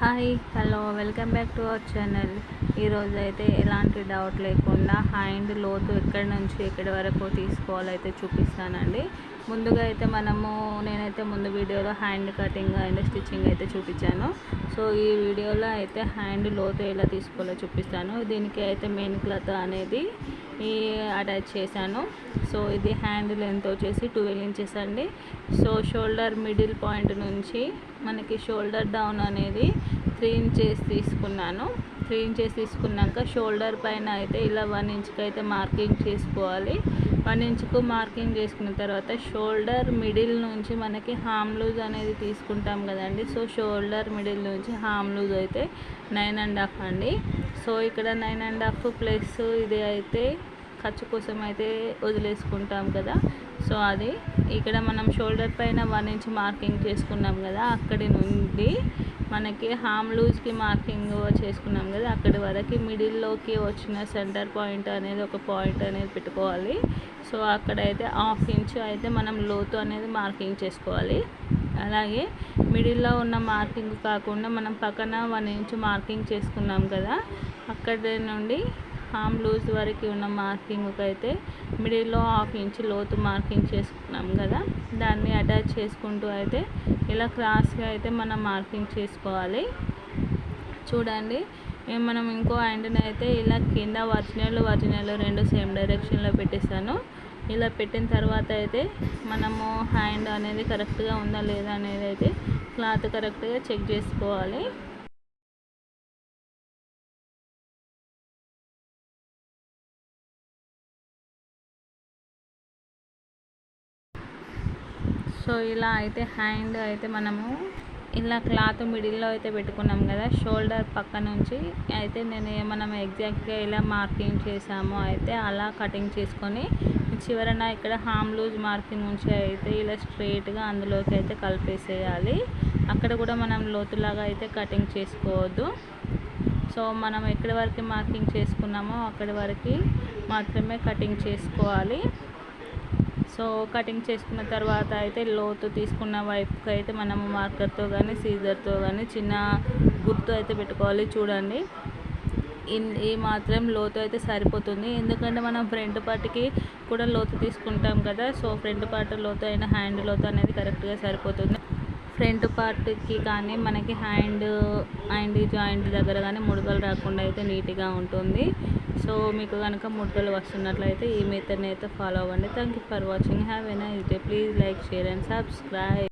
Hi hello welcome back to our channel ఈరోజు అయితే ఎలాంటి డౌట్ లేకుండా హ్యాండ్ లోతు ఎక్కడి నుంచి ఎక్కడి వరకు తీసుకోవాలో అయితే చూపిస్తానండి. ముందుగా అయితే మనము నేనైతే ముందు వీడియోలో హ్యాండ్ కటింగ్ అండ్ స్టిచ్చింగ్ అయితే చూపించాను. సో ఈ వీడియోలో అయితే హ్యాండ్ లోతు ఎలా తీసుకోవాలో చూపిస్తాను. దీనికి అయితే మెయిన్ క్లాత్ అనేది ఈ అటాచ్ చేశాను. సో ఇది హ్యాండ్ లెంత్ వచ్చేసి ట్వెల్వ్ ఇంచెస్ అండి. సో షోల్డర్ మిడిల్ పాయింట్ నుంచి మనకి షోల్డర్ డౌన్ అనేది త్రీ ఇంచెస్ తీసుకున్నాను. త్రీ ఇంచెస్ తీసుకున్నాక షోల్డర్ పైన అయితే ఇలా వన్ ఇంచ్కి అయితే మార్కింగ్ చేసుకోవాలి. వన్ ఇంచ్కు మార్కింగ్ చేసుకున్న తర్వాత షోల్డర్ మిడిల్ నుంచి మనకి హామ్ లూజ్ అనేది తీసుకుంటాం కదండి. సో షోల్డర్ మిడిల్ నుంచి హామ్ లూజ్ అయితే నైన్ అండ్ హాఫ్ అండి. సో ఇక్కడ నైన్ అండ్ హాఫ్ ప్లస్ ఇది అయితే ఖర్చు కోసం అయితే వదిలేసుకుంటాం కదా. సో అది ఇక్కడ మనం షోల్డర్ పైన వన్ ఇంచ్ మార్కింగ్ చేసుకున్నాం కదా అక్కడి నుండి మనకి హామ్ లూజ్కి మార్కింగ్ చేసుకున్నాం కదా అక్కడి వరకు మిడిల్లోకి వచ్చిన సెంటర్ పాయింట్ అనేది ఒక పాయింట్ అనేది పెట్టుకోవాలి. సో అక్కడైతే హాఫ్ ఇంచ్ అయితే మనం లోతు అనేది మార్కింగ్ చేసుకోవాలి. అలాగే మిడిల్లో ఉన్న మార్కింగ్ కాకుండా మనం పక్కన వన్ ఇంచ్ మార్కింగ్ చేసుకున్నాం కదా అక్కడి నుండి హామ్ లూజ్ వరకు ఉన్న మార్కింగ్కి అయితే మిడిల్లో హాఫ్ ఇంచ్ లోతు మార్కింగ్ చేసుకున్నాం కదా దాన్ని అటాచ్ చేసుకుంటూ అయితే ఇలా క్రాస్గా అయితే మనం మార్కింగ్ చేసుకోవాలి. చూడండి మనం ఇంకో హ్యాండ్ని అయితే ఇలా కింద ఒరిజినల్ ఒరిజినల్ రెండు సేమ్ డైరెక్షన్లో పెట్టేస్తాను ఇలా పెట్టిన తర్వాత అయితే మనము హ్యాండ్ అనేది కరెక్ట్గా ఉందా లేదా అనేది అయితే క్లాత్ కరెక్ట్గా చెక్ చేసుకోవాలి. సో ఇలా అయితే హ్యాండ్ అయితే మనము ఇలా క్లాత్ మిడిల్లో అయితే పెట్టుకున్నాం కదా షోల్డర్ పక్క నుంచి అయితే నేను మనం ఎగ్జాక్ట్గా ఎలా మార్కింగ్ చేసామో అయితే అలా కటింగ్ చేసుకొని చివరన ఇక్కడ హామ్ లూజ్ మార్కింగ్ నుంచి అయితే ఇలా స్ట్రైట్గా అందులోకి అయితే కలిపేసేయాలి. అక్కడ కూడా మనం లోతులాగా అయితే కటింగ్ చేసుకోవద్దు. సో మనం ఎక్కడి వరకు మార్కింగ్ చేసుకున్నామో అక్కడి వరకు మాత్రమే కటింగ్ చేసుకోవాలి. సో కటింగ్ చేసుకున్న తర్వాత అయితే లోతు తీసుకున్న వైపుకి అయితే మనము మార్కర్తో కానీ సీజర్తో కానీ చిన్న గుర్తు అయితే పెట్టుకోవాలి. చూడండి. ఈ మాత్రం లోతు అయితే సరిపోతుంది. ఎందుకంటే మనం ఫ్రంట్ పార్ట్కి కూడా లోతు తీసుకుంటాం కదా సో ఫ్రంట్ పార్ట్ లోతు అయిన హ్యాండ్ లోతు అనేది కరెక్ట్గా సరిపోతుంది. ఫ్రంట్ పార్ట్కి కానీ మనకి హ్యాండ్ అండ్ జాయింట్ దగ్గర కానీ ముడతలు రాకుండా అయితే నీట్గా ఉంటుంది. సో మీకు కనుక ముడతలు వస్తున్నట్లయితే ఈ మెథడ్ని అయితే ఫాలో అవ్వండి. Thank you for watching have a nice day please like share and subscribe